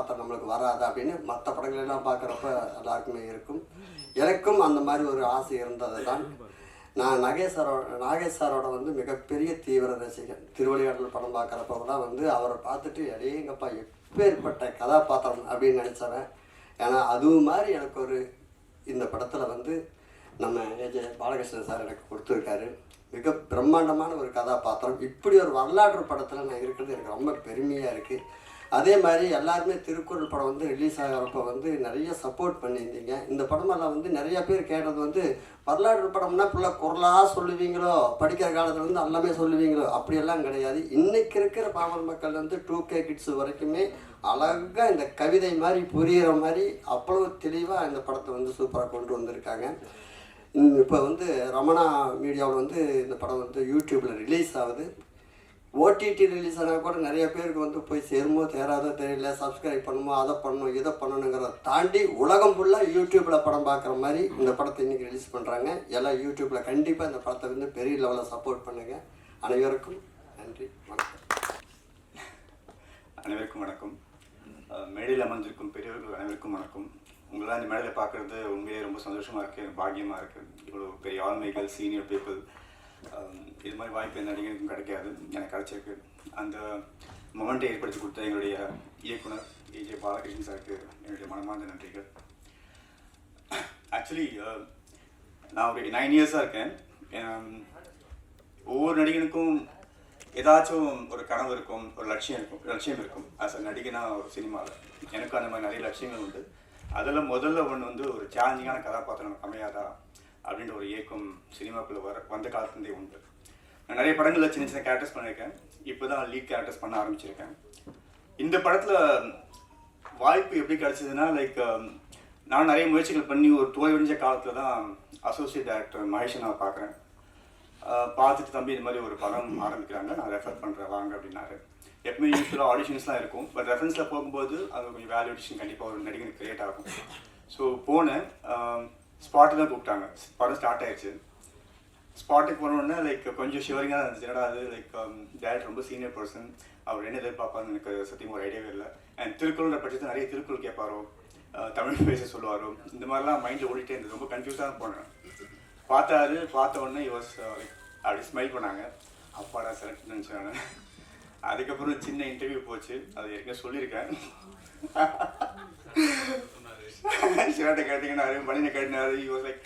கதாபாத்திரம் நம்மளுக்கு வராது அப்படின்னு மற்ற படங்களெல்லாம் பார்க்குறப்ப எல்லாருக்குமே இருக்கும். எனக்கும் அந்த மாதிரி ஒரு ஆசை இருந்தது தான் நான் நாகேஸ்வரோட நாகேஷ் சாரோட வந்து மிகப்பெரிய தீவிர ரசிகன். திருவள்ளியாடல் படம் பார்க்குறப்பெல்லாம் வந்து அவரை பார்த்துட்டு எடையங்கப்பா எப்பேற்பட்ட கதாபாத்திரம்? அப்படின்னு நினச்சவன். ஏன்னா அதுவும் மாதிரி எனக்கு ஒரு இந்த படத்தில் வந்து நம்ம ஏஜே பாலகிருஷ்ணன் சார் எனக்கு கொடுத்துருக்காரு. மிக பிரம்மாண்டமான ஒரு கதாபாத்திரம். இப்படி ஒரு வரலாற்று படத்தில் நான் இருக்கிறது எனக்கு ரொம்ப பெருமையாக இருக்குது அதே மாதிரி எல்லாருமே திருக்குறள் படம் வந்து ரிலீஸ் ஆகிறப்ப வந்து நிறைய சப்போர்ட் பண்ணியிருந்தீங்க. இந்த படமெல்லாம் வந்து நிறைய பேர் கேட்டது வந்து வரலாற்று படம்னா ஃபுல்லாக குரலாக சொல்லுவீங்களோ படிக்கிற காலத்தில் வந்து எல்லாமே சொல்லுவீங்களோ அப்படியெல்லாம் கிடையாது. இன்றைக்கி இருக்கிற பாமர மக்கள் வந்து டூ கே கிட்ஸ் வரைக்குமே அழகாக இந்த கவிதை மாதிரி புரிகிற மாதிரி அவ்வளவு தெளிவாக இந்த படத்தை வந்து சூப்பராக கொண்டு வந்திருக்காங்க. இப்போ வந்து ரமணா மீடியாவில் வந்து இந்த படம் வந்து யூடியூப்பில் ரிலீஸ் ஆகுது. ஓடிடி ரிலீஸ் ஆனால் கூட நிறைய பேருக்கு வந்து போய் சேருமோ தேராதோ தெரியல சப்ஸ்கிரைப் பண்ணுமோ அதை பண்ணணும் இதை பண்ணணுங்கிறத தாண்டி உலகம் ஃபுல்லாக யூடியூப்பில் படம் பார்க்குற மாதிரி இந்த படத்தை இன்றைக்கி ரிலீஸ் பண்ணுறாங்க எல்லாம் யூடியூப்பில் கண்டிப்பாக இந்த படத்தை வந்து பெரிய லெவலில் சப்போர்ட் பண்ணுங்கள் அனைவருக்கும் நன்றி வணக்கம். அனைவருக்கும் வணக்கம். மேடையில் அமைஞ்சிருக்கும் பெரியவர்கள் அனைவருக்கும் வணக்கம். உங்களால் இந்த மேடையில் பார்க்குறது உண்மையிலேயே ரொம்ப சந்தோஷமாக இருக்குது பாக்கியமாக இருக்குது இவ்வளோ பெரிய ஆளுமைகள் சீனியர் பீப்புள் இது மாதிரி வாய்ப்பு எந்த நடிகருக்கும் கிடைக்காது. எனக்கு கிடைச்சிருக்கு அந்த மொமெண்ட்டை ஏற்படுத்தி கொடுத்த எங்களுடைய இயக்குனர் ஏஜே பாலகிருஷ்ணன் சாருக்கு என்னுடைய மனமார்ந்த நன்றிகள். ஆக்சுவலி நான் ஒரு நைன் இயர்ஸாக இருக்கேன். ஒவ்வொரு நடிகனுக்கும் ஏதாச்சும் ஒரு கனவு இருக்கும் ஒரு லட்சியம் இருக்கும் லட்சியம் இருக்கும். ஆஸ் அ நடிகனா ஒரு சினிமாவில் எனக்கும் அந்த மாதிரி நிறைய லட்சியங்கள் உண்டு. அதில் முதல்ல ஒன்று வந்து ஒரு சேலஞ்சிங்கான கதாபாத்திரம் கம்மியாக அமையாதா அப்படின்ற ஒரு இயக்கம் சினிமாக்குள்ளே வர வந்த காலத்துலேருந்தே உண்டு. நான் நிறைய படங்களில் சின்ன சின்ன கேரக்டர்ஸ் பண்ணியிருக்கேன். இப்போ தான் லீட் கேரக்டர்ஸ் பண்ண ஆரம்பிச்சிருக்கேன். இந்த படத்தில் வாய்ப்பு எப்படி கிடச்சிதுன்னா லைக் um, நான் நிறைய முயற்சிகள் பண்ணி ஒரு தோல்வியடைஞ்ச காலத்தில் தான் அசோசியேட் டைரக்டர் மகேஷை நான் பார்க்குறேன். பார்த்துட்டு தம்பி இந்த மாதிரி ஒரு படம் ஆரம்பிக்கிறாங்க நான் ரெஃபர் பண்ணுறேன் வாங்க அப்படின்னாரு. எப்பவுமே யூஸ்வலாக ஆடிஷன்ஸ்லாம் இருக்கும். பட் ரெஃபரன்ஸில் போகும்போது அது கொஞ்சம் வேல்யூடிஷன் கண்டிப்பாக ஒரு நடிகனுக்கு கிரியேட் ஆகும். ஸோ போனேன். ஸ்பாட்டில் தான் கூப்பிட்டாங்க. படம் ஸ்டார்ட் ஆயிடுச்சு. ஸ்பாட்டுக்கு போனோடனே லைக் கொஞ்சம் ஷிவரிங்காக இருந்துச்சு. என்னடா அது லைக் டேரக்டர் ரொம்ப சீனியர் பர்சன் அவர் என்ன எதிர்பார்ப்பான்னு எனக்கு சத்தியமாக ஒரு ஐடியாவே இல்லை. அண்ட் திருக்குறள் பட்சத்தில் நிறைய திருக்குறள் கேட்பாரோ? தமிழ் பேச சொல்லுவாரோ? இந்த மாதிரிலாம் மைண்டில் ஓடிட்டே இருந்தது. ரொம்ப கன்ஃபியூஸாக போனேன். பார்த்தாரு. பார்த்த உடனே யுவஸ் அப்படி ஸ்மைல் பண்ணாங்க. அப்பாடா செலக்ட் நினச்சாங்க அதுக்கப்புறம் சின்ன இன்டர்வியூ போச்சு. அது ஏற்கனவே சொல்லியிருக்கேன். சிவாட்ட கேட்டீங்கன்னாரு மணினை கேட்டினாரு யூஸ் லைக்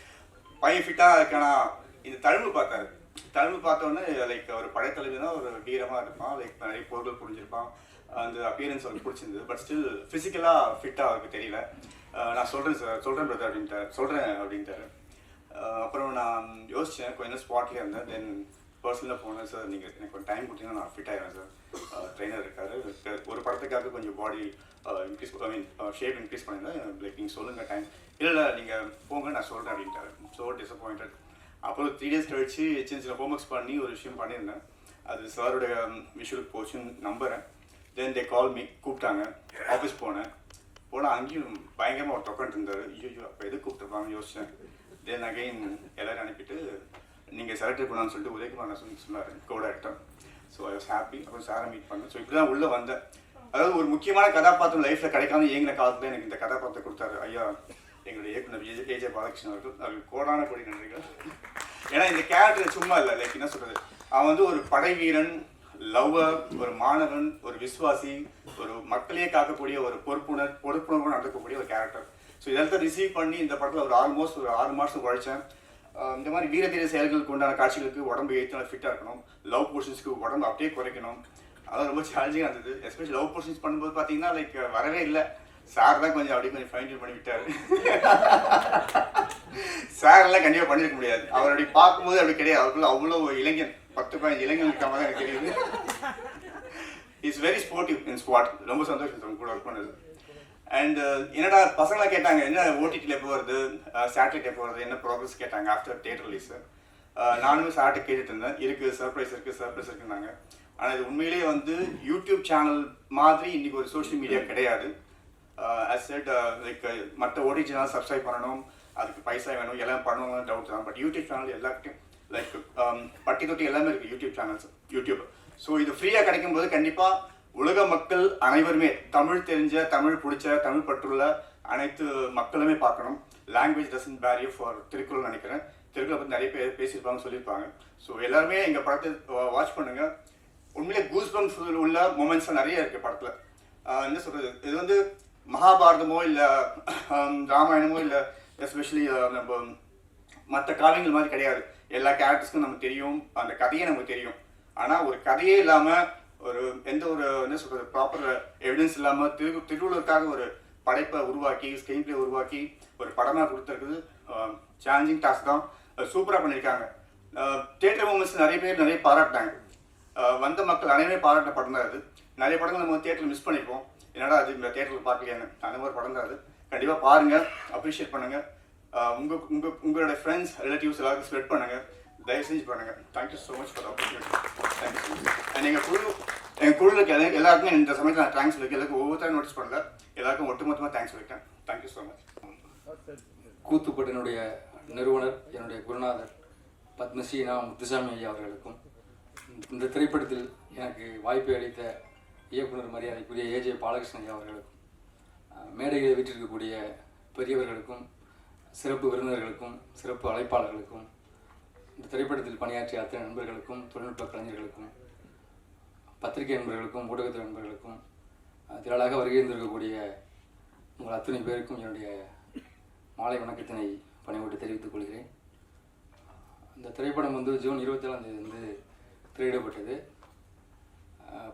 பையன் ஃபிட்டாக இருக்கானா? இந்த தழும்பு பார்த்தாரு. தழும்பு பார்த்தோன்னே லைக் ஒரு படைத்தலைவி தான் ஒரு வீரமாக இருப்பான். லைக் நிறைய பொருட்கள் புரிஞ்சிருப்பான். அந்த அப்பியரன்ஸ் அவருக்கு பிடிச்சிருந்தது. பட் ஸ்டில் ஃபிசிக்கலாக ஃபிட்டாக அவருக்கு தெரியல. நான் சொல்கிறேன் சார் சொல்கிறேன் பிரதர் அப்படின்ட்டார். சொல்கிறேன் அப்படின்ட்டாரு. அப்புறம் நான் யோசித்தேன் கொஞ்ச நேரம் ஸ்பாட்லேயே இருந்தேன். தென் பர்சனலாக போனேன் சார் நீங்கள் எனக்கு ஒரு டைம் கொடுத்தீங்கன்னா நான் ஃபிட் ஆகிடுவேன் சார் ட்ரைனர் இருக்காரு. ஒரு படத்துக்காக கொஞ்சம் body increase I mean shape increase பண்ணியிருந்தேன். லைக் நீங்கள் சொல்லுங்கள் டைம் இல்லை இல்லை நீங்கள் போங்க நான் சொல்கிறேன் அப்படின்ட்டாரு. ஸோ டிசப்பாயிண்டட் அப்புறம் த்ரீ டேஸ் கழிச்சு சின்ன சின்ன ஹோம்ஒர்க்ஸ் பண்ணி ஒரு விஷயம் பண்ணியிருந்தேன். அது சாருடைய விஷுவலுக்கு போச்சுன்னு நம்புகிறேன் தென் தே கால் மீ கூப்பிட்டாங்க. ஆஃபீஸ் போனேன். போனால் அங்கேயும் பயங்கரமாக ஒரு தொக்கன்ட்டு இருந்தார். ஐயோ அப்போ எது கூப்பிட்டுருப்பாங்க யோசித்தேன் தென் அகெயின் எல்லோரும் அனுப்பிட்டு நீங்கள் செலக்ட் பண்ணான்னு சொல்லிட்டு உதயகுமார் சொல்லி சொன்னார். Co actor so I was happy அப்புறம் சாரை மீட் பண்ணேன் ஸோ இப்படி தான் உள்ளே வந்தேன். அதாவது ஒரு முக்கியமான கதாபாத்திரம் லைஃப்பில் கிடைக்காம இயங்கின காலத்தில் எனக்கு இந்த கதாபாத்திரம் கொடுத்தாரு ஐயா எங்களுடைய இயக்குனர் ஏஜே ஏஜே பாலகிருஷ்ணன் அவர்கள். அவருக்கு கோடான கோடி நன்றிகள். ஏன்னா இந்த கேரக்டர் சும்மா இல்லை. லைக் என்ன சொல்கிறது அவன் வந்து ஒரு படை வீரன் லவ்வர் ஒரு மாணவன் ஒரு விசுவாசி ஒரு மக்களையே காக்கக்கூடிய ஒரு பொறுப்புணர் பொறுப்புணர்வு நடக்கக்கூடிய ஒரு கேரக்டர் ஸோ இதெல்லாம் ரிசீவ் பண்ணி இந்த படத்தில் ஒரு ஆல்மோஸ்ட் ஒரு ஆறு மாதம் உழைச்சேன். இந்த மாதிரி வீர தீர செயல்களுக்கு உண்டான காட்சிகளுக்கு உடம்பு ஏற்ற ஃபிட்டாக இருக்கணும். லவ் போர்ஷன்ஸ்க்கு உடம்பு அப்படியே குறைக்கணும். அதெல்லாம் ரொம்ப சேலஞ்சிங்காக இருந்தது. எஸ்பெஷலி லவ் போர்ஷன்ஸ் பண்ணும்போது பார்த்தீங்கன்னா லைக் வரவே இல்லை. சார் தான் கொஞ்சம் அப்படியே கொஞ்சம் ஃபைன் பண்ணி விட்டார் சார் எல்லாம் கண்டிப்பாக பண்ணியிருக்க முடியாது. அவர் அப்படி பார்க்கும்போது அப்படி கிடையாது. அவருக்குள்ள அவ்வளோ இளைஞன் பத்து பதினஞ்சு இளைஞன் இருக்க மாதிரி எனக்கு தெரியுது. Is very sportive in squad ரொம்ப சந்தோஷம் கூட ஒர்க் பண்ணது அண்ட் uh, என்னடா பசங்களாம் கேட்டாங்க என்ன ஓடிடியில் எப்போ வருது? சேட்டலைட் எப்போ வருது? என்ன ப்ராக்ரஸ் கேட்டாங்க ஆஃப்டர் தேட்டர் ரிலீஸ் நானுமே சார்ட்ட கேட்டுட்டு இருந்தேன். இருக்குது சர்ப்ரைஸ் இருக்குது சர்ப்ரைஸ் இருக்குன்னாங்க. ஆனால் இது உண்மையிலேயே வந்து யூடியூப் சேனல் மாதிரி இன்னைக்கு ஒரு சோஷியல் மீடியா கிடையாது. அஸ் செட் லைக் மற்ற ஓடி சேனல் சப்ஸ்கிரைப் பண்ணணும். அதுக்கு பைசா வேணும் எல்லாம் பண்ணணும் டவுட் தான். பட் யூடியூப் சேனல் எல்லாத்தையும் லைக் பட்டி தொட்டி எல்லாமே இருக்குது யூடியூப் சேனல்ஸ் யூடியூப் ஸோ இது ஃப்ரீயாக கிடைக்கும் போது கண்டிப்பாக உலக மக்கள் அனைவருமே தமிழ் தெரிஞ்ச தமிழ் பிடிச்ச தமிழ் பற்றுள்ள அனைத்து மக்களுமே பார்க்கணும். Language doesn't barrier for Thirukkural நினைக்கிறேன். திருக்குறள் பற்றி நிறைய பேர் பேசியிருப்பாங்க சொல்லியிருப்பாங்க. ஸோ எல்லாருமே எங்கள் படத்தை வாட்ச் பண்ணுங்க. உண்மையிலே கூஸ் பம்ஸ் உள்ள மூமெண்ட்ஸ் நிறைய இருக்கு படத்தில். என்ன சொல்றது? இது வந்து மகாபாரதமோ இல்லை ராமாயணமோ இல்லை எஸ்பெஷலி நம்ம மற்ற காவியங்கள் மாதிரி கிடையாது. எல்லா கேரக்டர்ஸ்க்கும் நமக்கு தெரியும். அந்த கதையே நமக்கு தெரியும். ஆனால் ஒரு கதையே இல்லாமல் ஒரு எந்த ஒரு என்ன சொல்றது ப்ராப்பர் எவிடன்ஸ் இல்லாம திரு திருவள்ளுவருக்காக ஒரு படைப்பை உருவாக்கி ஸ்கிரீன் பிளே உருவாக்கி ஒரு படமாக கொடுத்துருக்குது. சேலஞ்சிங் டாஸ்க் தான். சூப்பராக பண்ணியிருக்காங்க தேட்டர் மூமெண்ட்ஸ் நிறைய பேர் நிறைய பாராட்டினாங்க. வந்த மக்கள் அனைவருமே பாராட்ட படம் தான் அது. நிறைய படங்கள் நம்ம தேட்டரில் மிஸ் பண்ணியிருப்போம் என்னடா அது இந்த தேட்டரில் பார்க்கலையானு அந்த மாதிரி படம் தான் அது. கண்டிப்பாக பாருங்கள் அப்ரிஷியேட் பண்ணுங்கள் உங்கள் உங்கள் உங்களோட ஃப்ரெண்ட்ஸ் ரிலேட்டிவ்ஸ் எல்லாருக்கும் ஸ்ப்ரெட் பண்ணுங்கள் தயவு செஞ்சு பண்ணுங்கள் thank you so much for opportunity thank you and எங்கள் குழு எங்கள் குழுவில் இருக்க எல்லாருக்குமே இந்த சமயத்தில் நான் தேங்க்ஸ் சொல்லியிருக்கேன் எல்லாருக்கும் ஒவ்வொருத்தரும் நோட்டீஸ் பண்ணல. எல்லாருக்கும் ஒட்டுமொத்தமாக தேங்க்ஸ் சொல்லியிருக்கேன் தேங்க்யூ ஸோ மச் கூத்துப்பட்டினுடைய நிறுவனர் என்னுடைய குருநாதர் பத்மஸ்ரீ நா முத்துசாமி ஐயா அவர்களுக்கும் இந்த திரைப்படத்தில் எனக்கு வாய்ப்பை அளித்த இயக்குனர் மரியாதைக்குரிய ஏஜே பாலகிருஷ்ணன் ஐயா அவர்களுக்கும் மேடைகளை மேடையில் வீற்றிருக்கக்கூடிய பெரியவர்களுக்கும் சிறப்பு விருந்தினர்களுக்கும் சிறப்பு அழைப்பாளர்களுக்கும் இந்த திரைப்படத்தில் பணியாற்றிய அத்தனை நண்பர்களுக்கும் தொழில்நுட்ப கலைஞர்களுக்கும் பத்திரிகை நண்பர்களுக்கும் ஊடகத்து நண்பர்களுக்கும் திரளாக வருகை இருந்திருக்கக்கூடிய உங்கள் அத்தனை பேருக்கும் என்னுடைய மாலை வணக்கத்தினை பணிவிட்டு தெரிவித்துக் கொள்கிறேன். இந்த திரைப்படம் வந்து ஜூன் இருபத்தேழாம் தேதி வந்து திரையிடப்பட்டது.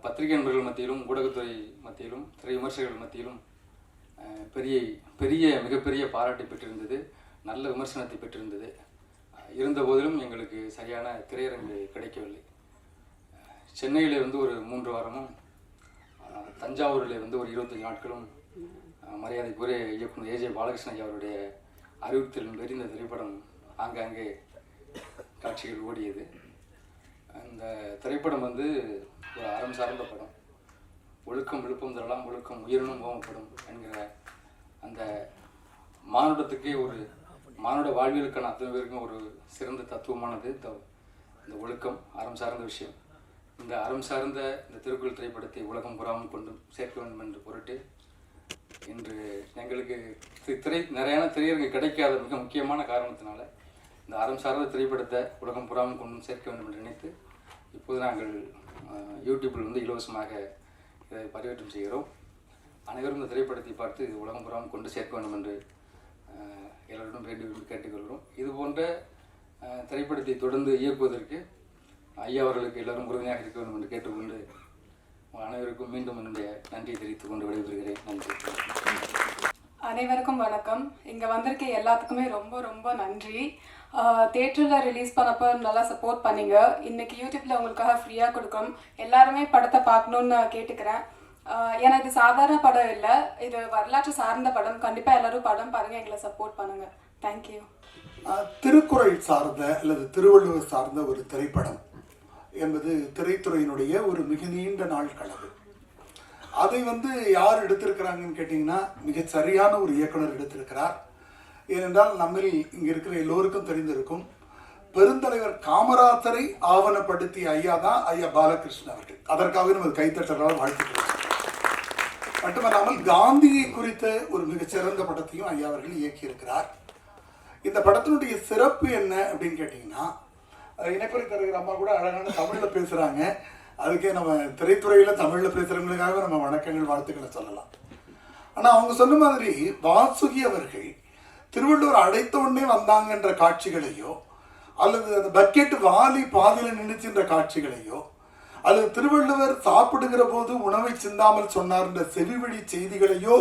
பத்திரிகை நண்பர்கள் மத்தியிலும் ஊடகத்துறை மத்தியிலும் திரை விமர்சகர்கள் மத்தியிலும் பெரிய பெரிய மிகப்பெரிய பாராட்டை பெற்றிருந்தது. நல்ல விமர்சனத்தை பெற்றிருந்தது. இருந்த போதிலும் எங்களுக்கு சரியான திரையரங்கு கிடைக்கவில்லை. சென்னையில் வந்து ஒரு மூன்று வாரமும் தஞ்சாவூரில் வந்து ஒரு இருபத்தஞ்சு நாட்களும் மரியாதைக்குரிய இயக்குனர் ஏஜே பாலகிருஷ்ணன் ஐயா அவருடைய அறிவுறுத்தலின் பேரில் இந்த திரைப்படம் ஆங்காங்கே காட்சிகள் ஓடியது. அந்த திரைப்படம் வந்து ஒரு அறம் சார்ந்த படம். ஒழுக்கம் விழுப்பம் தரலாம் ஒழுக்கம் உயிரினும் ஓமப்படும் என்கிற அந்த மானுடத்துக்கே ஒரு மானுட வாழ்வியலுக்கான அத்தனை பேருக்கும் ஒரு சிறந்த தத்துவமானது. இந்த ஒழுக்கம் அறம் சார்ந்த விஷயம். இந்த அறம் சார்ந்த இந்த திருக்குறள் திரைப்படத்தை உலகம் புறாமல் கொண்டு சேர்க்க வேண்டும் என்று பொருட்டு இன்று எங்களுக்கு திரை நிறையான திரையரங்கு கிடைக்காத மிக முக்கியமான காரணத்தினால இந்த அறம் சார்ந்த திரைப்படத்தை உலகம் புறாமல் கொண்டு சேர்க்க வேண்டும் என்று நினைத்து இப்போது நாங்கள் யூடியூப்பில் வந்து இலவசமாக இதை பதிவேற்றம் செய்கிறோம். அனைவரும் இந்த திரைப்படத்தை பார்த்து இது உலகம் புறாமல் கொண்டு சேர்க்க வேண்டும் என்று அஹ், எல்லோரிடம் வேண்டி விரும்பி கேட்டுக்கொள்கிறோம். இது போன்ற திரைப்படத்தை தொடர்ந்து இயக்குவதற்கு ஐயா அவர்களுக்கு எல்லாரும் உறுதுணையாக இருக்க வேண்டும் என்று கேட்டுக்கொண்டு அனைவருக்கும் மீண்டும் என்னுடைய நன்றியை தெரிவித்துக் கொண்டு விடைபெறுகிறேன். நன்றி. அனைவருக்கும் வணக்கம். இங்கே வந்திருக்க எல்லாத்துக்குமே ரொம்ப ரொம்ப நன்றி. தேட்டரில் ரிலீஸ் பண்ணப்போ நல்லா சப்போர்ட் பண்ணீங்க. இன்னைக்கு யூடியூப்ல உங்களுக்காக ஃப்ரீயாக கொடுக்குறோம் எல்லாருமே படத்தை பார்க்கணுன்னு நான் கேட்டுக்கிறேன். ஏன்னா இது சாதாரண படம் இல்லை. இது வரலாற்று சார்ந்த படம். கண்டிப்பாக எல்லாரும் படம் பாருங்க எங்களை சப்போர்ட் பண்ணுங்க. தேங்க்யூ திருக்குறள் சார்ந்த அல்லது திருவள்ளுவர் சார்ந்த ஒரு திரைப்படம். என்பது திரைத்துறையினுடைய ஒரு மிக நீண்ட நாள் கனவு. அதை வந்து யார் எடுத்திருக்கிறாங்கன்னு கேட்டிங்கன்னா மிகச்சரியான ஒரு இயக்குனர் எடுத்திருக்கிறார். ஏனென்றால் நம்மில் இங்கே இருக்கிற எல்லோருக்கும் தெரிந்திருக்கும் பெருந்தலைவர் காமராசரை ஆவணப்படுத்திய ஐயா தான் ஐயா பாலகிருஷ்ணன் அவர்கள். அதற்காக நமது கைத்தட்டலால் வாழ்த்துக்கிறோம் மட்டுமல்லாமல் காந்தியை குறித்த ஒரு மிகச்சிறந்த படத்தையும் ஐயா அவர்கள் இயக்கியிருக்கிறார். இந்த படத்தினுடைய சிறப்பு என்ன அப்படின்னு கேட்டிங்கன்னா அஹ் தருகிற அம்மா கூட அழகான தமிழில் பேசுகிறாங்க அதுக்கே நம்ம திரைத்துறையில் தமிழில் பேசுகிறவங்களுக்காக நம்ம வணக்கங்கள் வாழ்த்துக்களை சொல்லலாம். ஆனால் அவங்க சொன்ன மாதிரி வாசுகி அவர்கள் திருவள்ளுவர் அடைத்த உடனே வந்தாங்கன்ற காட்சிகளையோ அல்லது அந்த பக்கெட் வாலி பாதையில் நின்றுச்சுன்ற காட்சிகளையோ அல்லது திருவள்ளுவர் சாப்பிடுகிற போது உணவை சிந்தாமல் சொன்னார்ன்ற செவிவழி செய்திகளையோ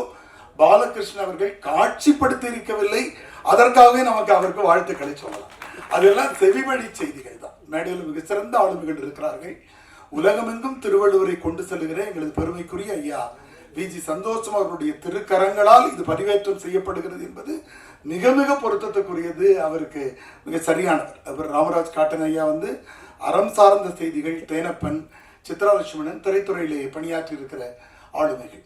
பாலகிருஷ்ணன் அவர்கள் காட்சிப்படுத்தி இருக்கவில்லை அதற்காகவே நமக்கு அவருக்கு வாழ்த்துக்களை சொல்லலாம். அதெல்லாம் செவிவழி செய்திகள் தான். மேடையில் மிக சிறந்த ஆளுமைகள் இருக்கிறார்கள். உலகமெங்கும் திருவள்ளுவரை கொண்டு செல்கிற எங்களது பெருமைக்குரிய ஐயா விஜி சந்தோஷம் அவருடைய திருக்கரங்களால் இது பதிவேற்றம் செய்யப்படுகிறது என்பது மிக மிக பொருத்தத்துக்குரியது. அவருக்கு மிக சரியானவர். அவர் ராமராஜ் காட்டன் ஐயா வந்து அறம் சார்ந்த செய்திகள் தேனப்பன் சித்ராலட்சுமணன் திரைத்துறையிலே பணியாற்றி இருக்கிற ஆளுமைகள்.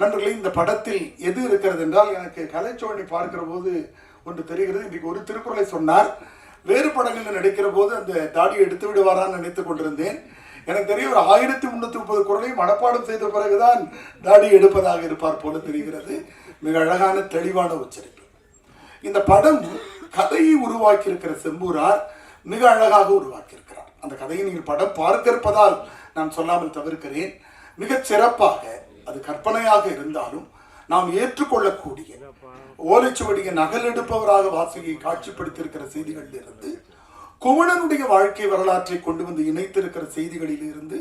நண்பர்களே இந்த படத்தில் எது இருக்கிறது என்றால் எனக்கு கலைச்சோழனை பார்க்கிற போது ஒன்று தெரிகிறது. இன்றைக்கு ஒரு திருக்குறளை சொன்னார். வேறு படங்களில் நடிக்கிற போது அந்த தாடியை எடுத்து விடுவாரான்னு நினைத்துக் கொண்டிருந்தேன். எனக்கு தெரியும் ஒரு ஆயிரத்தி முன்னூத்தி முப்பது குரலை மனப்பாடம் செய்த பிறகுதான் தாடி எடுப்பதாக இருப்பார் போல தெரிகிறது. மிக அழகான தெளிவான உச்சரிப்பு இந்த படம் கதையை உருவாக்கியிருக்கிற செம்பூரார் மிக அழகாக உருவாக்கியிருக்கிறார். அந்த கதையை நீங்கள் படம் பார்க்க இருப்பதால் நான் சொல்லாமல் தவிர்க்கிறேன். மிகச் சிறப்பாக அது கற்பனையாக இருந்தாலும் நாம் ஏற்றுக்கொள்ளக்கூடிய ஓலைச்சுவடியை நகலெடுப்பவராக வாசகியை காட்சிப்படுத்தியிருக்கிற செய்திகளில் இருந்து குமணனுடைய வாழ்க்கை வரலாற்றை கொண்டு வந்து இணைத்திருக்கிற செய்திகளில் இருந்து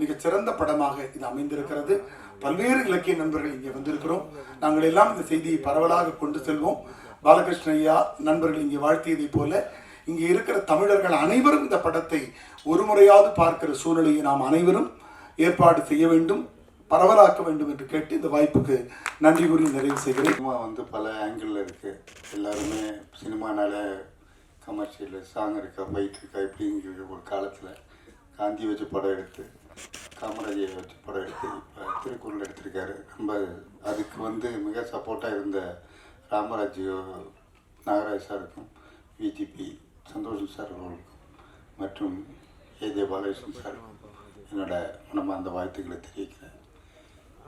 மிகச் சிறந்த படமாக இது அமைந்திருக்கிறது. பல்வேறு இலக்கிய நண்பர்கள் இங்கே வந்திருக்கிறோம். நாங்கள் எல்லாம் இந்த செய்தியை பரவலாக கொண்டு செல்வோம். பாலகிருஷ்ண ஐயா நண்பர்கள் இங்கே வாழ்த்தியதைப் போல இங்கே இருக்கிற தமிழர்கள் அனைவரும் இந்த படத்தை ஒரு முறையாவது பார்க்கிற சூழ்நிலையை நாம் அனைவரும் ஏற்பாடு செய்ய வேண்டும். பரவலாக்க வேண்டும் என்று கேட்டு இந்த வாய்ப்புக்கு நன்றி கூறி நிறைவு செய்கிறேன். சினிமா வந்து பல ஆங்கிளில் இருக்குது எல்லாருமே சினிமானால கமர்ஷியல் சாங் இருக்கா பைக் இருக்கா இப்படிங்கிற ஒரு காலத்தில் காந்தி வச்சு படம் எடுத்து காமராஜரை வச்சு படம் எடுத்து இப்போ திருக்குறள் எடுத்திருக்காரு. ரொம்ப அதுக்கு வந்து மிக சப்போர்ட்டாக இருந்த ராமராஜ் நாகராஜ் சாருக்கும் விஜிபி சந்தோஷ் சார் அவர்களுக்கும் மற்றும் ஏஜே பாலகிருஷ்ணன் சார் என்னோட மனமார்ந்த வாழ்த்துக்களை தெரிவிக்கிறேன்.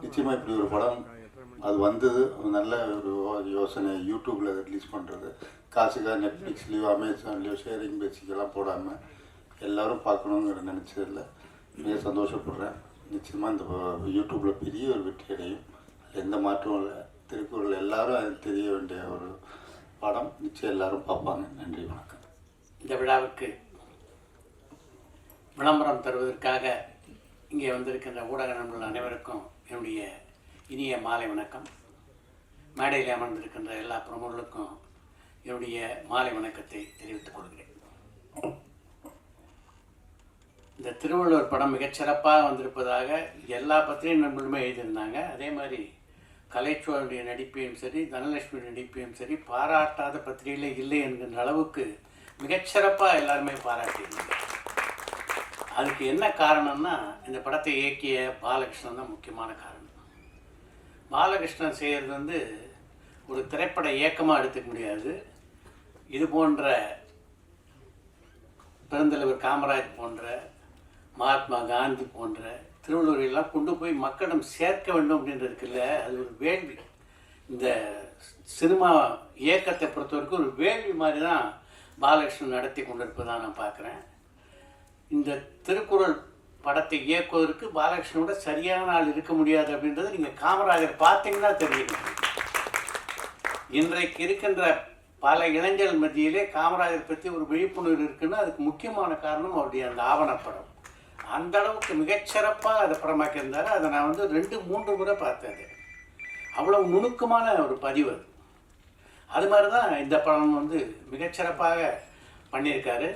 நிச்சயமாக இப்படி ஒரு படம் அது வந்தது. ஒரு நல்ல ஒரு யோசனை. யூடியூப்பில் ரிலீஸ் பண்ணுறது காசுக்காக நெட்ஃப்ளிக்ஸ்லேயோ அமேசான்லேயோ ஷேரிங் பேசிக்கெல்லாம் போடாமல் எல்லாரும் பார்க்கணுங்கிற நினச்சதில்ல. மிக சந்தோஷப்படுறேன். நிச்சயமாக இந்த யூடியூப்பில் பெரிய ஒரு வெற்றி அடையும். எந்த மாற்றமும் இல்லை. திருக்குறள் எல்லாரும் அது தெரிய வேண்டிய ஒரு படம். நிச்சயம் எல்லாரும் பார்ப்பாங்க. நன்றி வணக்கம். இந்த விழாவுக்கு விளம்பரம் தருவதற்காக இங்கே வந்திருக்கின்ற ஊடக நண்பர்கள் அனைவருக்கும் என்னுடைய இனிய மாலை வணக்கம். மேடையில் அமர்ந்திருக்கின்ற எல்லா பிரமுகர்களுக்கும் என்னுடைய மாலை வணக்கத்தை தெரிவித்துக் கொள்கிறேன். இந்த திருவள்ளுவர் படம் மிகச்சிறப்பாக வந்திருப்பதாக எல்லா பத்திரிகை நண்பர்களுமே எழுதியிருந்தாங்க. அதே மாதிரி கலைச்சோழனுடைய நடிப்பையும் சரி தனலட்சுமி நடிப்பையும் சரி பாராட்டாத பத்திரிகையில் இல்லை என்கின்ற அளவுக்கு மிகச்சிறப்பாக எல்லாருமே பாராட்டியிருந்தாங்க. அதுக்கு என்ன காரணம்னா இந்த படத்தை இயக்கிய பாலகிருஷ்ணன் தான் முக்கியமான காரணம். பாலகிருஷ்ணன் செய்கிறது வந்து ஒரு திரைப்பட இயக்கமாக எடுத்துக்க முடியாது. இது போன்ற பெருந்தலைவர் காமராஜ் போன்ற மகாத்மா காந்தி போன்ற திருவள்ளுவரையெல்லாம் கொண்டு போய் மக்களிடம் சேர்க்க வேண்டும் அப்படின்றது இல்லை அது ஒரு வேள்வி. இந்த சினிமா இயக்கத்தை பொறுத்த வரைக்கும் ஒரு வேள்வி மாதிரி தான் பாலகிருஷ்ணன் நடத்தி கொண்டிருப்பதாக நான் பார்க்குறேன். இந்த திருக்குறள் படத்தை இயக்குவதற்கு பாலகிருஷ்ணனோட சரியான ஆள் இருக்க முடியாது அப்படின்றத நீங்கள் காமராஜர் பார்த்தீங்கன்னா தெரியுங்க இன்றைக்கு இருக்கின்ற பல இளைஞர்கள் மத்தியிலே காமராஜர் பற்றி ஒரு விழிப்புணர்வு இருக்குன்னா அதுக்கு முக்கியமான காரணம் அவருடைய அந்த ஆவணப்படம். அந்த அளவுக்கு மிகச்சிறப்பாக அதை படமாக்கியிருந்தார். அதை நான் வந்து ரெண்டு மூன்று முறை பார்த்தேன் அவ்வளவு நுணுக்கமான ஒரு பதிவு அது. அது மாதிரி தான் இந்த படம் வந்து மிகச்சிறப்பாக பண்ணியிருக்காரு.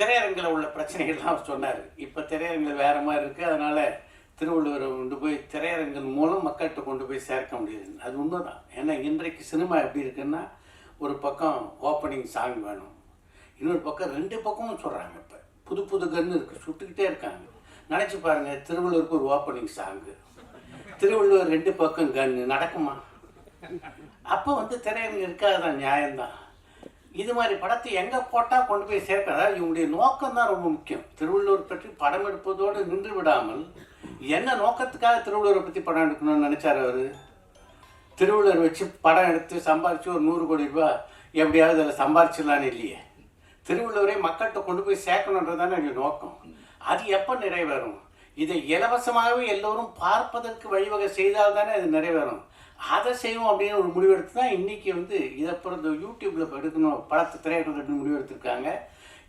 திரையரங்கில் உள்ள பிரச்சனைகள்லாம் அவர் சொன்னார். இப்போ திரையரங்கில் வேறு மாதிரி இருக்குது அதனால் திருவள்ளுவரை கொண்டு போய் திரையரங்கின் மூலம் மக்கள்கிட்ட கொண்டு போய் சேர்க்க முடியுது. அது உண்மைதான். ஏன்னா இன்றைக்கு சினிமா எப்படி இருக்குன்னா ஒரு பக்கம் ஓப்பனிங் சாங் வேணும். இன்னொரு பக்கம் ரெண்டு பக்கமும் சொல்கிறாங்க இப்போ. புது புது கன்று இருக்குது சுட்டுக்கிட்டே இருக்காங்க. நினச்சி பாருங்கள் திருவள்ளுவருக்கு ஒரு ஓப்பனிங் சாங்கு திருவள்ளுவர் ரெண்டு பக்கம் கன்று நடக்குமா? அப்போ வந்து திரையரங்கு இருக்காதுதான் நியாயம்தான். இது மாதிரி படத்தை எங்கே போட்டால் கொண்டு போய் சேர்க்க அதாவது இவங்களுடைய நோக்கம் தான் ரொம்ப முக்கியம். திருவள்ளுவர் பற்றி படம் எடுப்பதோடு நின்று விடாமல் என்ன நோக்கத்துக்காக திருவள்ளுவரை பற்றி படம் எடுக்கணும்னு நினச்சார் அவர்? திருவள்ளுவர் வச்சு படம் எடுத்து சம்பாரித்து ஒரு நூறு கோடி ரூபாய் எப்படியாவது அதில் சம்பாரிச்சிடலான்னு இல்லையே. திருவள்ளுவரை மக்கள்கிட்ட கொண்டு போய் சேர்க்கணுன்றது தானே என்னுடைய நோக்கம். அது எப்போ நிறைவேறும்? இதை இலவசமாகவே எல்லோரும் பார்ப்பதற்கு வழிவகை செய்தால் தானே அது நிறைவேறும்? அதை செய்வோம் அப்படின்னு ஒரு முடிவெடுத்து தான் இன்றைக்கி வந்து இதை பிறந்த யூடியூப்பில் எடுக்கணும். படத்தை திரையிடணும் அப்படின்னு முடிவெடுத்திருக்காங்க.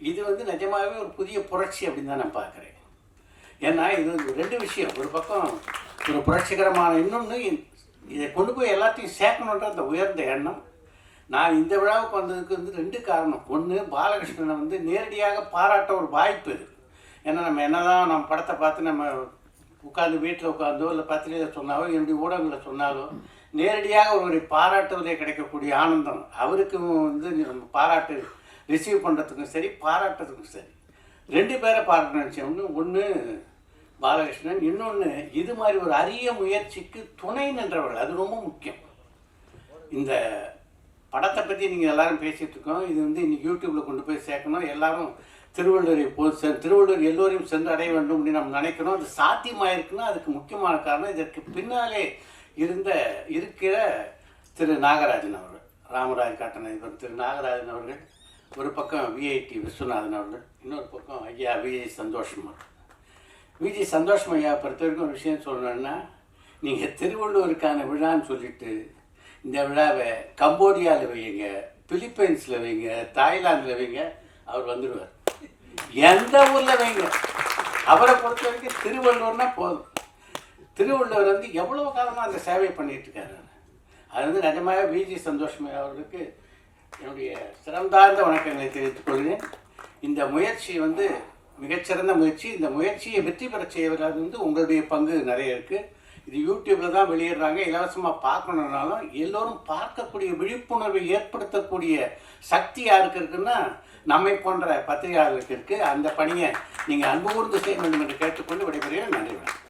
இது வந்து நிஜமாகவே ஒரு புதிய புரட்சி அப்படின்னு தான் நான் பார்க்குறேன். ஏன்னா இது வந்து ரெண்டு விஷயம். ஒரு பக்கம் ஒரு புரட்சிகரமான இன்னொன்று இதை கொண்டு போய் எல்லாத்தையும் சேர்க்கணுன்ற அந்த உயர்ந்த எண்ணம். நான் இந்த விழாவுக்கு வந்ததுக்கு வந்து ரெண்டு காரணம். ஒன்று பாலகிருஷ்ணனை வந்து நேரடியாக பாராட்ட ஒரு வாய்ப்பு இது ஏன்னா நம்ம என்னதான் நம்ம படத்தை பார்த்து நம்ம உட்காந்து வீட்டில் உட்காந்தோ இல்லை பத்திரிகையில் சொன்னாலோ என்னுடைய ஊடகங்களில் சொன்னாலோ நேரடியாக ஒருவரை பாராட்டுவதே கிடைக்கக்கூடிய ஆனந்தம். அவருக்கும் வந்து நம்ம பாராட்டு ரிசீவ் பண்ணுறதுக்கும் சரி பாராட்டுறதுக்கும் சரி. ரெண்டு பேரை பாராட்டின நினச்சேன். ஒன்று ஒன்று பாலகிருஷ்ணன் இன்னொன்று இது மாதிரி ஒரு அரிய முயற்சிக்கு துணை நின்றவர்கள். அது ரொம்ப முக்கியம். இந்த படத்தை பற்றி நீங்கள் எல்லோரும் பேசிகிட்டு இருக்கோம். இது வந்து இன்னைக்கு யூடியூப்பில் கொண்டு போய் சேர்க்கணும். எல்லாரும் திருவள்ளூரை போய் திருவள்ளூர் திருவள்ளுவர் எல்லோரையும் சென்று அடைய வேண்டும் அப்படின்னு நம்ம நினைக்கிறோம். அது சாத்தியமாக இருக்குன்னா அதுக்கு முக்கியமான காரணம். இதற்கு பின்னாலே இருந்த இருக்கிற திரு நாகராஜன் அவர்கள் ராமராஜ் காட்டன் அதிபர் திரு நாகராஜன் அவர்கள் ஒரு பக்கம் விஐடி விஸ்வநாதன் அவர்கள் இன்னொரு பக்கம் ஐயா விஜய் சந்தோஷம் அவர்கள். விஜய் சந்தோஷம் ஐயா பொறுத்த வரைக்கும் ஒரு விஷயம் சொல்லணும்னா நீங்கள் திருவள்ளுவருக்கான விழான்னு சொல்லிட்டு இந்த விழாவை கம்போடியாவில் வைங்க பிலிப்பைன்ஸில் வைங்க தாய்லாந்தில் வைங்க அவர் வந்துடுவார் எந்த ஊரில் வைங்க? அவரை பொறுத்த வரைக்கும் திருவள்ளுவர்னா போதும். திருவள்ளுவர் வந்து எவ்வளோ காலமாக அந்த சேவை பண்ணிட்டு இருக்காரு அது வந்து நிஜமாக விஜி சந்தோஷம் அவர்களுக்கு என்னுடைய சிறந்தார்ந்த வணக்கங்களை தெரிவித்துக் கொள்கிறேன். இந்த முயற்சி வந்து மிகச்சிறந்த முயற்சி. இந்த முயற்சியை வெற்றி பெறச் செய்வதில் வந்து உங்களுடைய பங்கு நிறைய இருக்குது இது யூடியூப்பில் தான் வெளியிடுறாங்க. இலவசமாக பார்க்கணுன்னாலும் எல்லோரும் பார்க்கக்கூடிய விழிப்புணர்வை ஏற்படுத்தக்கூடிய சக்தி யாருக்கு இருக்குன்னா நம்மை போன்ற பத்திரிகையாளர்களுக்கு இருக்குது அந்த பணியை நீங்கள் அன்பு கூர்ந்து செய்ய வேண்டும் என்று கேட்டுக்கொண்டு விடைபெறுகிறேன். நன்றி